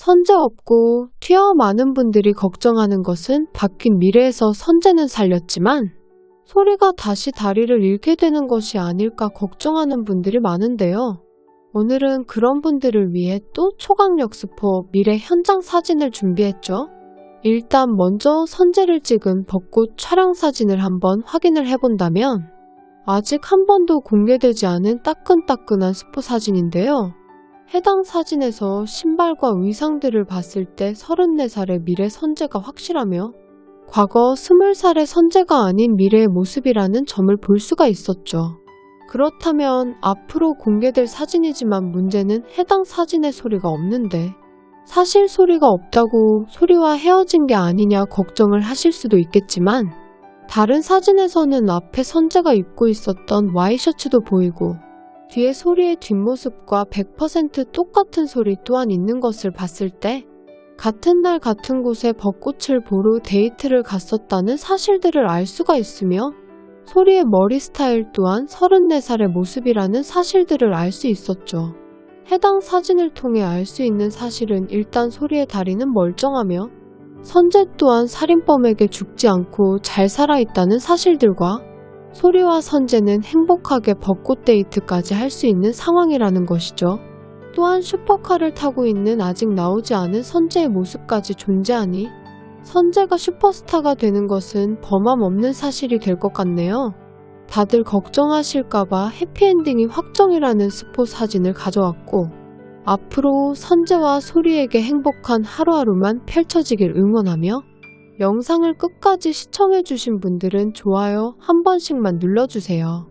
선재 없고 튀어 많은 분들이 걱정하는 것은 바뀐 미래에서 선재는 살렸지만 소리가 다시 다리를 잃게 되는 것이 아닐까 걱정하는 분들이 많은데요. 오늘은 그런 분들을 위해 또 초강력 스포 미래 현장 사진을 준비했죠. 일단 먼저 선재를 찍은 벚꽃 촬영 사진을 한번 확인을 해본다면 아직 한 번도 공개되지 않은 따끈따끈한 스포 사진인데요. 해당 사진에서 신발과 의상들을 봤을 때 34살의 미래 선재가 확실하며 과거 20살의 선재가 아닌 미래의 모습이라는 점을 볼 수가 있었죠. 그렇다면 앞으로 공개될 사진이지만 문제는 해당 사진의 소리가 없는데 사실 소리가 없다고 소리와 헤어진 게 아니냐 걱정을 하실 수도 있겠지만 다른 사진에서는 앞에 선재가 입고 있었던 와이셔츠도 보이고 뒤에 소리의 뒷모습과 100% 똑같은 소리 또한 있는 것을 봤을 때 같은 날 같은 곳에 벚꽃을 보러 데이트를 갔었다는 사실들을 알 수가 있으며 소리의 머리 스타일 또한 34살의 모습이라는 사실들을 알 수 있었죠. 해당 사진을 통해 알 수 있는 사실은 일단 소리의 다리는 멀쩡하며 선재 또한 살인범에게 죽지 않고 잘 살아있다는 사실들과 소리와 선재는 행복하게 벚꽃 데이트까지 할 수 있는 상황이라는 것이죠. 또한 슈퍼카를 타고 있는 아직 나오지 않은 선재의 모습까지 존재하니 선재가 슈퍼스타가 되는 것은 범함 없는 사실이 될 것 같네요. 다들 걱정하실까봐 해피엔딩이 확정이라는 스포 사진을 가져왔고 앞으로 선재와 소리에게 행복한 하루하루만 펼쳐지길 응원하며 영상을 끝까지 시청해주신 분들은 좋아요 한 번씩만 눌러주세요.